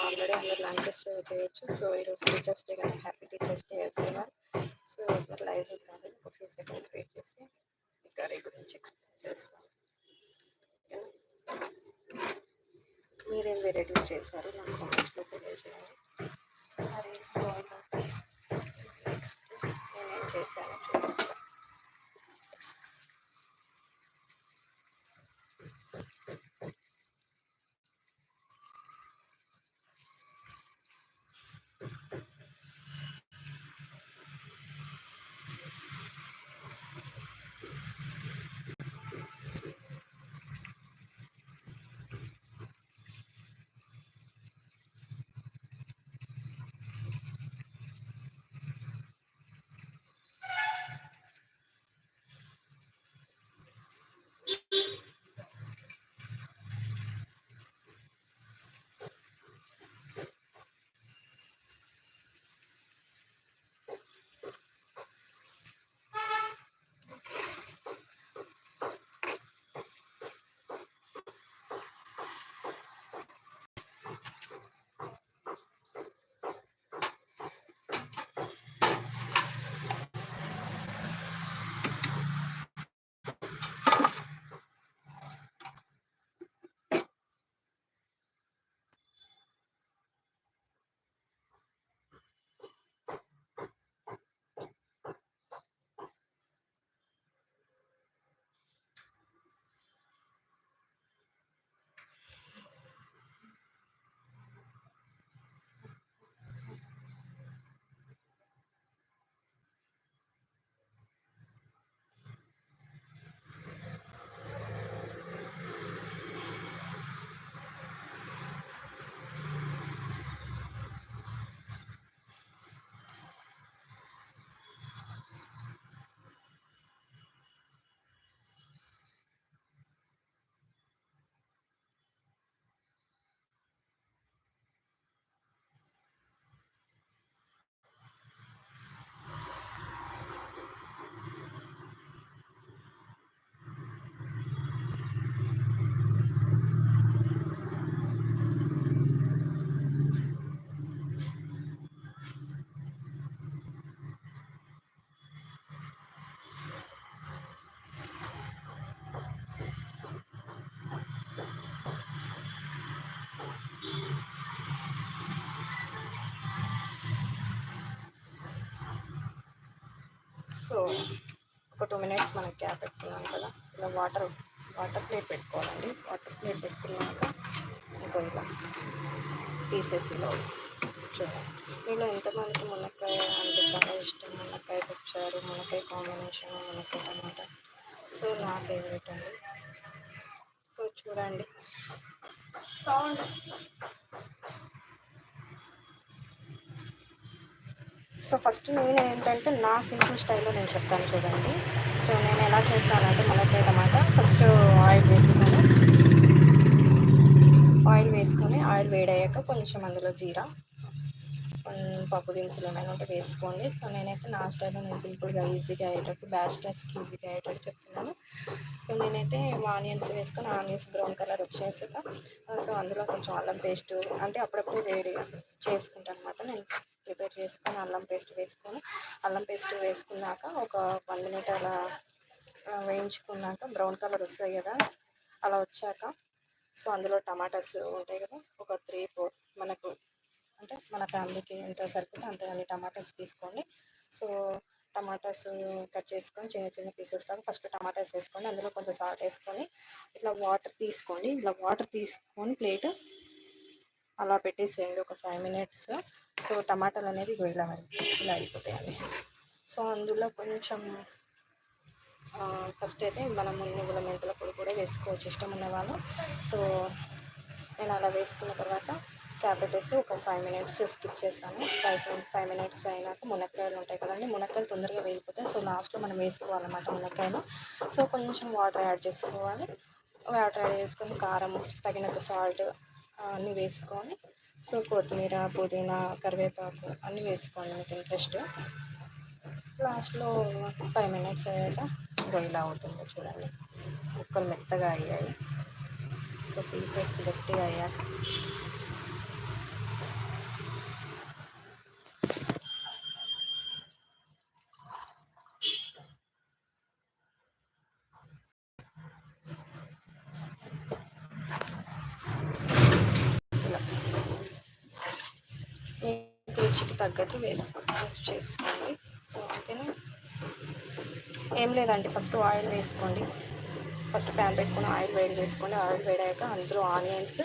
Already అందరు lunches చేయొచ్చు so ఈరోజు టీచర్స్ డే కానీ happy teachers day everyone so ఇప్పుడు లైవ్ కాదు ఒక ఫ్యూ సెకండ్స్ వెయిట్ చేసి కర్రీ గురించి ఎక్స్ప్లెయిన్ చేస్తాం మీరేం వెరైటీస్ చేశారు నాకు కామెంట్స్లో తెలియజేయండి మరి నెక్స్ట్ నేనేం చేశానో చూపిస్తాను టూ మినిట్స్ మనం క్యాప్ పెట్టుకున్నాం కదా. ఇలా వాటర్ వాటర్ ప్లేట్ పెట్టుకోవాలండి. వాటర్ ప్లేట్ పెట్టుకున్నాక ఇంకో ఇలా పీసెస్ ఇలా చూడండి మీలో ఎంతమందికి మునక్కాయ అంటే చాలా ఇష్టం? మునక్కాయ పప్పుచారు మునక్కాయ కాంబినేషన్ మునక్కాయ టమాటా. సో నా ఫేవరెట్ అండి. సో చూడండి. సౌండ్ సో ఫస్ట్ నేను ఏంటంటే నా సింపుల్ స్టైల్లో నేను చెప్తాను చూడండి. సో నేను ఎలా చేస్తానంటే మునక్కాయ టమాటా. ఫస్ట్ ఆయిల్ వేసుకొని ఆయిల్ వేసుకొని ఆయిల్ వేడయ్యాక కొంచెం అందులో జీరా పప్పు దినుసులు ఏమైనా ఉంటే వేసుకోండి. సో నేనైతే నా స్టైల్లో నేను సింపుల్గా ఈజీగా అయ్యేటట్టు బ్యాచిలర్స్కి ఈజీగా అయ్యేటట్టు చెప్తున్నాను. సో నేనైతే ఆనియన్స్ వేసుకొని ఆనియన్స్ బ్రౌన్ కలర్ వచ్చేసాక సో అందులో కొంచెం అల్లం పేస్ట్ అంటే అప్పుడప్పుడు వేడి చేసుకుంటాను అనమాట నేను ప్రిపేర్ చేసుకొని అల్లం పేస్ట్ వేసుకొని అల్లం పేస్ట్ వేసుకున్నాక ఒక వన్ మినిట్ అలా వేయించుకున్నాక బ్రౌన్ కలర్ వస్తాయి కదా అలా వచ్చాక సో అందులో టమాటాస్ ఉంటాయి కదా ఒక త్రీ ఫోర్ మనకు అంటే మన ఫ్యామిలీకి ఎంత సరిపోతే అంత అన్ని టమాటాస్ తీసుకోండి. సో టమాటాస్ కట్ చేసుకొని చిన్న చిన్న పీసెస్ లాగా ఫస్ట్ టమాటాస్ వేసుకొని అందులో కొంచెం సాల్ట్ వేసుకొని ఇట్లా వాటర్ తీసుకోండి. ఇట్లా వాటర్ తీసుకొని ప్లేట్ అలా పెట్టేసేయండి ఒక ఫైవ్ మినిట్స్. సో టమాటాలు అనేది ఇగో ఇలా ఇలా అయిపోతాయండి. సో అందులో కొంచెం ఫస్ట్ అయితే మనం నువ్వుల మెంతుల పొడి కూడా వేసుకోవచ్చు. ఇష్టం ఉన్న వాళ్ళు. సో నేను అలా వేసుకున్న తర్వాత క్యాప్ పెట్టేసి ఒక ఫైవ్ మినిట్స్ స్కిప్ చేశాను. ఫైవ్ ఫైవ్ మినిట్స్ అయినాక మునక్కాయలు ఉంటాయి కదండి మునక్కాయలు తొందరగా వేగిపోతాయి సో లాస్ట్లో మనం వేసుకోవాలన్నమాట మునక్కాయలు సో కొంచెం వాటర్ యాడ్ చేసుకోవాలి. వాటర్ యాడ్ చేసుకొని కారం తగినంత సాల్ట్ అన్నీ వేసుకొని సో కొత్తిమీర పుదీనా కరివేపాకు అన్నీ వేసుకోండి మీకు ఇంట్రెస్ట్ లాస్ట్లో ఫైవ్ మినిట్స్ అయ్యాక ఇగో ఇలా అవుతుంది చూడండి. ముక్కలు మెత్తగా అయ్యాయి. సో పీసెస్ గట్టిగా అయ్యాక తగ్గట్టు వేసుకో చేసుకోండి. సో అంతేనా? ఏం లేదండి ఫస్ట్ ఆయిల్ వేసుకోండి. ఫస్ట్ ప్యాన్ పెట్టుకుని ఆయిల్ వేడి వేసుకోండి ఆయిల్ వేడాక అందులో ఆనియన్స్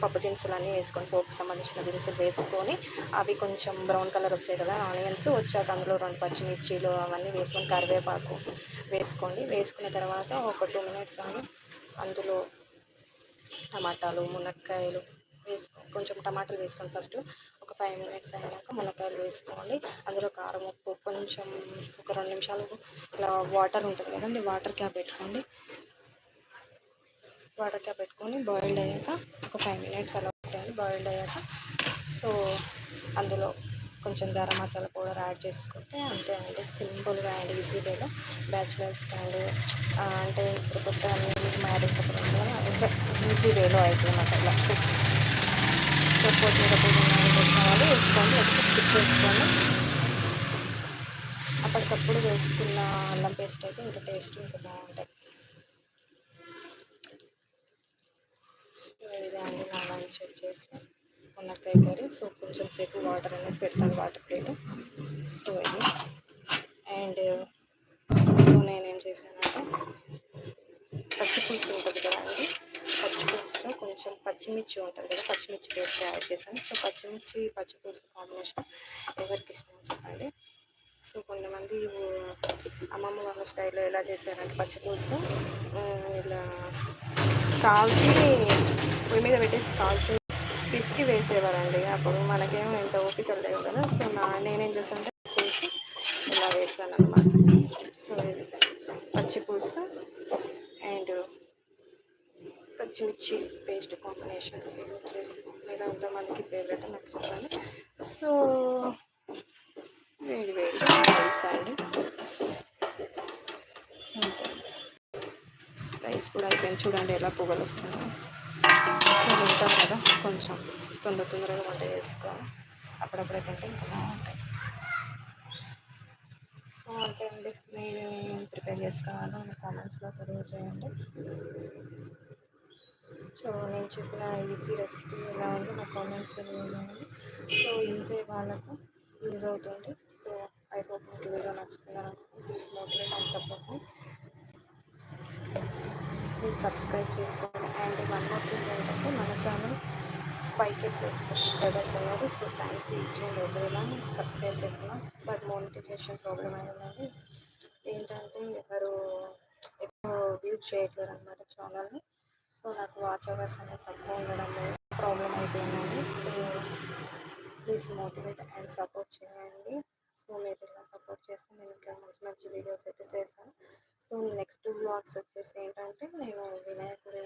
పప్పు దినుసులు అన్నీ వేసుకొని పోపుకి సంబంధించిన దినుసులు వేసుకొని అవి కొంచెం బ్రౌన్ కలర్ వస్తాయి కదా ఆనియన్స్. వచ్చాక అందులో రెండు పచ్చిమిర్చీలు అవన్నీ వేసుకొని కరివేపాకు వేసుకోండి. వేసుకున్న తర్వాత ఒక టూ మినిట్స్ అని అందులో టమాటాలు మునక్కాయలు వేసుకో కొంచెం టమాటాలు వేసుకొని ఫస్ట్. ఒక ఫైవ్ మినిట్స్ అయినాక మునక్కాయలు వేసుకోండి అందులో కారం ఉప్పు కొంచెం ఒక రెండు నిమిషాలు ఇలా వాటర్ ఉంటుంది కదండి వాటర్ క్యాప్ పెట్టుకోండి. వాటర్ క్యాప్ పెట్టుకొని బాయిల్డ్ అయ్యాక ఒక ఫైవ్ మినిట్స్ అలా వేసేయండి బాయిల్డ్ అయ్యాక సో అందులో కొంచెం గరం మసాలా పౌడర్ యాడ్ చేసుకుంటే అంతే అండి. సింపుల్గా అండ్ ఈజీ వేలో బ్యాచులర్స్కి అండ్ అంటే ఇప్పుడు కొత్త మ్యారేజ్ ఈజీ వేలో అవుతుంది అట్లా సో కొత్తిమీర పుదీనా వేసిన వాళ్ళు వేసుకోండి ఒకటి స్కిప్ చేసుకోండి అప్పటికప్పుడు వేసుకున్న అల్లం పేస్ట్ అయితే ఇంకా టేస్ట్ ఇంకా బాగుంటుంది ఇదే అండి నా లంచ్ వచ్చేసి మునక్కాయ కర్రీ సో కొంచెం సేపు వాటర్ అనేది పెడతాను వాటర్ ప్లేట్. సో ఇది. అండ్ సో నేనేం చేశానంటే పచ్చిపులుసు ఉంటుంది కదా పచ్చిపులుసులో పచ్చి పులుసులో కొంచెం పచ్చిమిర్చి ఉంటుంది కదా పచ్చిమిర్చి పేస్ట్ యాడ్ చేశాను. సో పచ్చిమిర్చి పచ్చి పులుసు కాంబినేషన్ ఎవరికి ఇష్టం చెప్పండి. సో కొంతమంది అమ్మమ్మ వాళ్ళ స్టైల్లో ఎలా చేశారంటే పచ్చి పులుసు ఇలా కాల్చి పొయ్యి మీద పెట్టేసి కాల్చి పిసికి వేసేవారండి. అప్పుడు మనకేమో ఎంత ఓపిక లేవు కదా. సో నా నేనేం చేస్తానంటే చేసి ఇలా వేసాను అనమాట సో పచ్చి పులుసు అండ్ పచ్చిమిర్చి పేస్ట్ కాంబినేషన్ యూజ్ చేసి లేదా మనకి ఫేవరెట్ నాకు చెప్పండి. సో వేడి వేడి రైస్ అండి. రైస్ కూడా అయిపోయింది. చూడండి ఎలా పొగలు వస్తున్నాయి. ఉంటాం కదా కొంచెం తొందర తొందరగా వంట చేసుకోవాలి. అప్పుడప్పుడే తింటే ఇంకా బాగుంటాయి. సో అంతే అండి. మీరు ప్రిపేర్ చేసుకోవాలో కామెంట్స్లో తెలియజేయండి. సో నేను చెప్పిన ఈజీ రెసిపీ ఎలా ఉంది నా కామెంట్స్ తెలియజేయండి. సో ఈజీ వాళ్ళకు యూజ్ అవుతుంది. సో ఐ హోప్ మీకు వీడియో నచ్చుతుంది అనుకుంటున్నాను. Please motivate and support please subscribe చేసుకోండి. అండ్ వన్ మోర్ థింగ్ ఏంటంటే మన channel five K plus subscribers అయ్యారు సో థ్యాంక్ యూ ఇచ్చేయండి ఎవరిలా సబ్స్క్రైబ్ చేసుకున్నాం. బట్ మోనిటైజేషన్ ప్రాబ్లం అయిందండి ఏంటంటే ఎవరు ఎక్కువ వ్యూ చేయట్లేదు అనమాట ఛానల్ని సో నాకు వాచ్ అవర్స్ అనేది తక్కువ ఉండడం ప్రాబ్లం అయిపోయిందండి. So please motivate and support చేయండి. సో మీరు ఇలా సపోర్ట్ చేస్తే నేను ఇంకా మంచి మంచి వీడియోస్ అయితే చేస్తాను. సో నెక్స్ట్ బ్లాగ్స్ వచ్చేసి ఏంటంటే నేను వినాయకుడి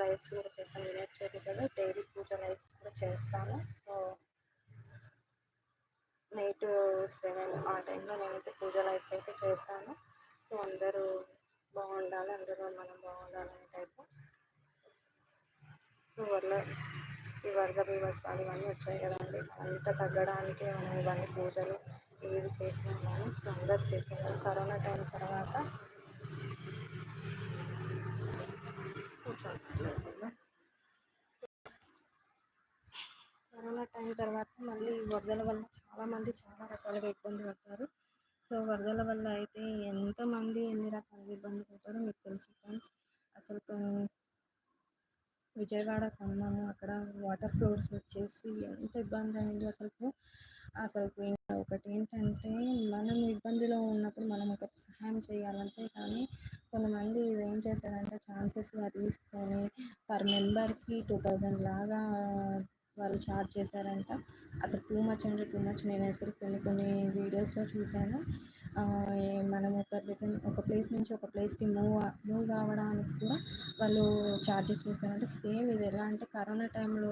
లైవ్స్ కూడా చేస్తాను. వినాయక చవితి కదా డైలీ పూజ లైవ్స్ కూడా చేస్తాను. సో నైట్ సెవెన్ ఆ టైంలో నేనైతే పూజ లైవ్స్ అయితే చేస్తాను. సో అందరూ బాగుండాలి అందరూ మనం బాగుండాలనే టైప్. సో వల్ల ఈ వరద బీభత్సాలు ఇవన్నీ వచ్చాయి కదండి. అంత తగ్గడానికి మనం ఇవన్నీ పూజలు ఏది చేసినా కానీ సో అందరు సేఫ్ కరోనా టైం తర్వాత కరోనా టైం తర్వాత మళ్ళీ వరదల వల్ల చాలామంది చాలా రకాలుగా ఇబ్బంది పడతారు సో వరదల వల్ల అయితే ఎంతమంది ఎన్ని రకాలుగా ఇబ్బంది పడతారో మీకు తెలుసు ఫ్రెండ్స్ అసలు విజయవాడ కొన్నాము. అక్కడ వాటర్ ఫ్లోర్స్ వచ్చేసి ఎంత ఇబ్బంది అయింది అసలు అసలు ఒకటి ఏంటంటే మనం ఇబ్బందిలో ఉన్నప్పుడు మనం ఒక సహాయం చేయాలంటే కానీ కొంతమంది ఇది ఏం చేశారంటే ఛాన్సెస్గా తీసుకొని పర్ మెంబర్కి టూ థౌజండ్ లాగా వాళ్ళు ఛార్జ్ చేశారంట. అసలు టూ మచ్ అంటే టూ మచ్ నేను అసలు కొన్ని కొన్ని వీడియోస్లో చూశాను. మనం ఒక దగ్గర ఒక ప్లేస్ నుంచి ఒక ప్లేస్కి మూవ్ మూవ్ కావడానికి కూడా వాళ్ళు ఛార్జెస్ చేస్తారంటే సేమ్ ఇది. ఎలా అంటే కరోనా టైంలో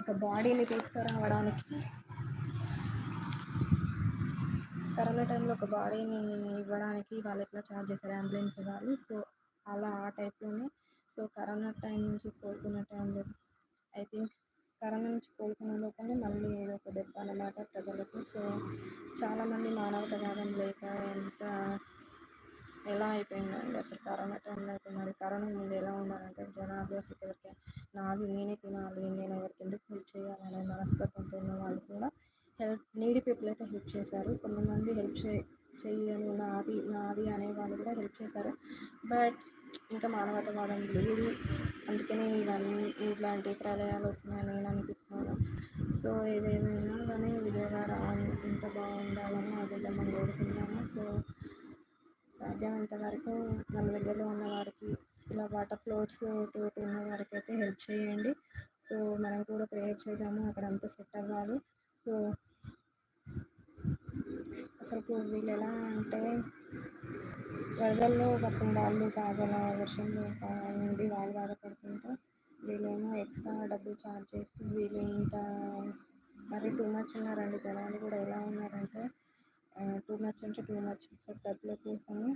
ఒక బాడీని తీసుకురావడానికి కరోనా టైంలో ఒక బాడీని ఇవ్వడానికి వాళ్ళు ఎట్లా ఛార్జ్ చేశారు అంబులెన్స్ వాళ్ళు. సో అలా ఆ టైప్లోనే సో కరోనా టైం నుంచి కోలుకున్న టైంలో ఐ థింక్ కరోనా నుంచి కోలుకున్న లోపలే మళ్ళీ ఏదో ఒక దెబ్బ అన్నమాట ప్రజలకు. సో చాలామంది మానవతావాదం లేక ఎంత ఎలా అయిపోయిందండి అసలు కరోనా టైంలో అయితే మరి కరోనా ముందు ఎలా ఉండాలంటే జనాభా అసలు ఎవరికి నాది నేనే తినాలి నేను ఎవరికి ఎందుకు హెల్ప్ చేయాలనే మనస్తత్వంతో ఉన్న వాళ్ళు కూడా హెల్ప్ పీపుల్ అయితే హెల్ప్ చేశారు. కొంతమంది హెల్ప్ చే చెయ్యను నాది నాది అనే వాళ్ళు కూడా హెల్ప్ చేశారు. బట్ ఇంకా మానవతావాదం లేదు. అందుకనే ఇవన్నీ ఇలాంటి ప్రళయాలు వస్తున్నాయని నేను అనుకుంటున్నాను. సో ఏదేమైనా కానీ విజయవాడ ఇంత బాగుండాలని ఆ దేవుడిని సో సాధ్యమైనంత వరకు మన దగ్గరలో ఉన్న వారికి ఇలా వాటర్ ఫ్లోట్స్ తోటి ఉన్న వారికి అయితే హెల్ప్ చేయండి. సో మనం కూడా ప్రేయర్ చేద్దాము. అక్కడ అంతా సెట్ అవ్వాలి. సో అసలు వీళ్ళు ఎలా అంటే వరదల్లో పాపం వాళ్ళు బాగా వర్షంలో ఉండి వాళ్ళు బాధపడుతున్నారు. వీళ్ళేమో ఎక్స్ట్రా డబ్బులు ఛార్జ్ చేసి వీళ్ళు ఇంత మరి టూ మచ్ ఉన్నారండి. జనాలు కూడా ఎలా ఉన్నారంటే టూ మచ్ అంటే టూ మచ్. సో డబ్బుల కోసము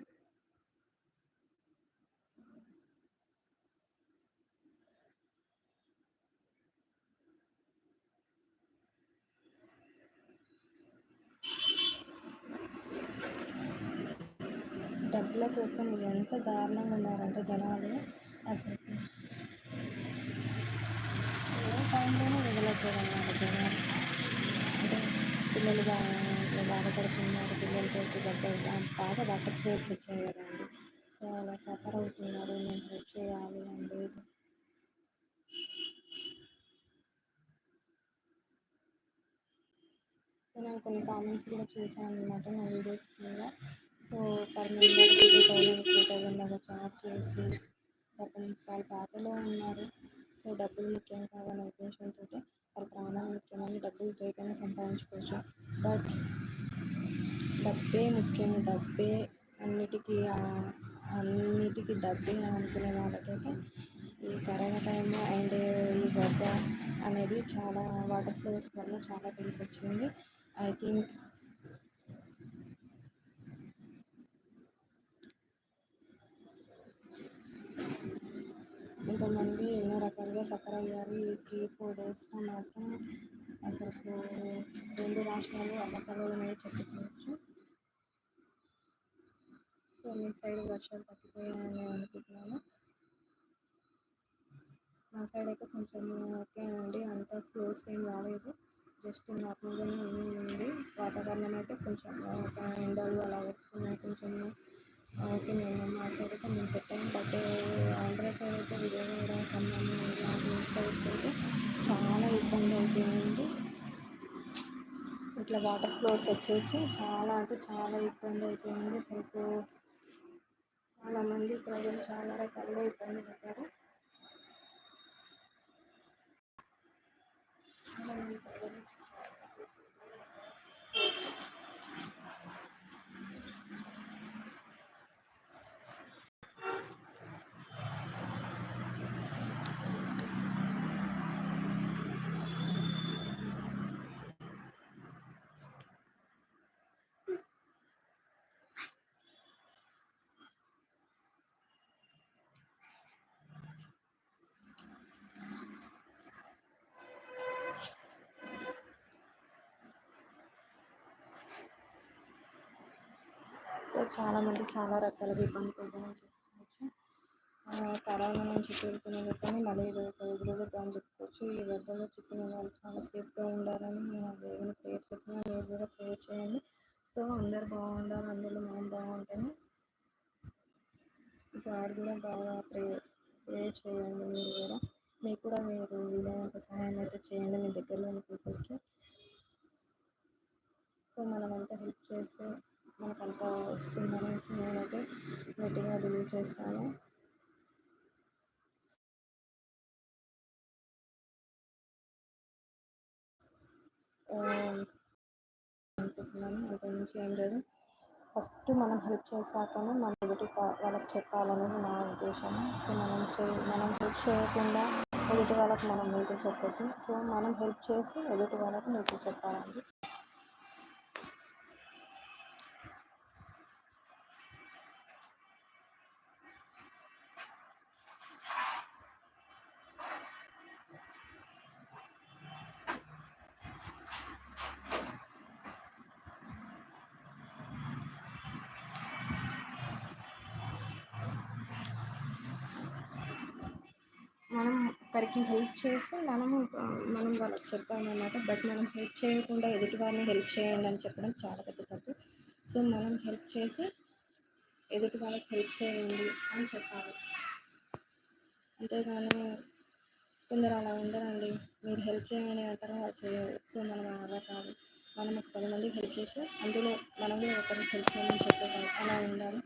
డబ్బుల కోసం ఎంత దారుణంగా ఉన్నారంటే జనాలు. అసలు ఏ టైంలోనే వదలట్లేదు అంటే పిల్లలు బాగా బాధపడుతున్నారు పిల్లలతో దగ్గర బాగా డాక్టర్ ఫ్లోస్ వచ్చాయి కదండి సో అలా సఫర్ అవుతున్నారు నేను హెల్ప్ చేయాలి అండి సో నేను కొన్ని కామెంట్స్ కూడా చూసాను అనమాట నా వీడియోస్ కింద so per member two thousand three thousand అలా చార్జ్ చేసి పాపం వాళ్ళు బాధలో ఉన్నారు. సో డబ్బులు ముఖ్యం కావాలనే ఉద్దేశంతో వాళ్ళ ప్రాణం ముఖ్యమని డబ్బులు దేకైనా సంపాదించుకోవచ్చు. బట్ డబ్బే ముఖ్యం డబ్బే అన్నిటికీ అన్నిటికీ డబ్బే అనుకునే వాళ్ళకైతే ఈ కరోనా టైం అండ్ ఈ వద్ద అనేది చాలా వాటర్ ఫ్లోస్ వల్ల చాలా తెలిసి వచ్చింది. ఐ థింక్ కొంతమంది ఎన్నో రకాలుగా సఫర్ అయ్యారు. ఈ త్రీ ఫోర్ డేస్లో మాత్రం అసలు రెండు రాష్ట్రాలు అల్లకల్లోలమే చెప్పుకోవచ్చు. సో మీ సైడ్ వర్షాలు తగ్గిపోయాయని అనుకుంటున్నాను. మా సైడ్ అయితే కొంచెం ఓకే అండి. అంత ఫ్లోర్స్ ఏం రాలేదు. జస్ట్ నార్మల్గానే ఉంది. వాతావరణం అయితే కొంచెం ఎండలు అలా వస్తున్నాయి. కొంచెం ఓకే మా సైడ్ అయితే మేము సెట్ బట్ ఆంధ్ర సైడ్ అయితే విజయవాడ ఖమ్మం ఇలాంటి సైడ్స్ అయితే చాలా ఇబ్బంది అవుతుంది ఇట్లా వాటర్ ఫ్లోర్స్ వచ్చేసి చాలా అంటే చాలా ఇబ్బంది అయిపోయింది. అసలు చాలామంది ప్రజలు చాలా రకాలుగా ఇబ్బంది పడ్డారు చాలామంది ప్రజలు సో చాలామంది చాలా రకాలుగా ఇబ్బంది చెప్పుకోవచ్చు కరోనా నుంచి కోలుకునే కానీ మళ్ళీ ఎదురుగా చెప్పుకోవచ్చు ఈ వద్దలో చిక్కుకునే వాళ్ళు చాలా సేఫ్గా ఉండాలని నేను దేవుని ప్రేయర్ చేస్తున్నాను. మీరు కూడా ప్రేయర్ చేయండి. సో అందరు బాగుండాలి అందులో మనం బాగుంటేనే గాడ్ కూడా బాగా ప్రే ప్రేయర్ చేయండి మీరు కూడా. మీకు కూడా మీరు వీలైనంత సహాయం అయితే చేయండి మీ దగ్గరలోని పీపుల్కి. సో మనం అంతా హెల్ప్ చేస్తే మనకు మనకంతా వస్తుందనేసి నేనైతే గట్టిగా బిలీవ్ చేస్తాను. అనుకుంటున్నాను. అంతకుమించి ఏం లేదు. ఫస్ట్ మనం హెల్ప్ చేశాకనే మన ఎదుటి వాళ్ళకి చెప్పాలనేది నా ఉద్దేశం. సో మనం చే మనం హెల్ప్ చేయకుండా ఎదుటి వాళ్ళకి మనం నీతులు చెప్పొద్దు. సో మనం హెల్ప్ చేసి ఎదుటి వాళ్ళకి నీతులు చెప్పాలండి మనం ఒక ఒకరికి హెల్ప్ చేసి మనము మనం వాళ్ళకి చెప్పామన్నమాట. బట్ మనం హెల్ప్ చేయకుండా ఎదుటి వారిని హెల్ప్ చేయండి అని చెప్పడం చాలా పెద్ద తప్పు. సో మనం హెల్ప్ చేసి ఎదుటి వాళ్ళకి హెల్ప్ చేయండి అని చెప్పాలి. అంతేగాని కొందరు అలా ఉండరండి. మీరు హెల్ప్ చేయమని అంటారు వాళ్ళు చేయరు. సో మనం అలా కాదు. మనం ఒక పది మందికి హెల్ప్ చేసి అందులో మనం కూడా ఒకరికి హెల్ప్ చేయమని చెప్పేవాళ్ళు అలా ఉండాలి.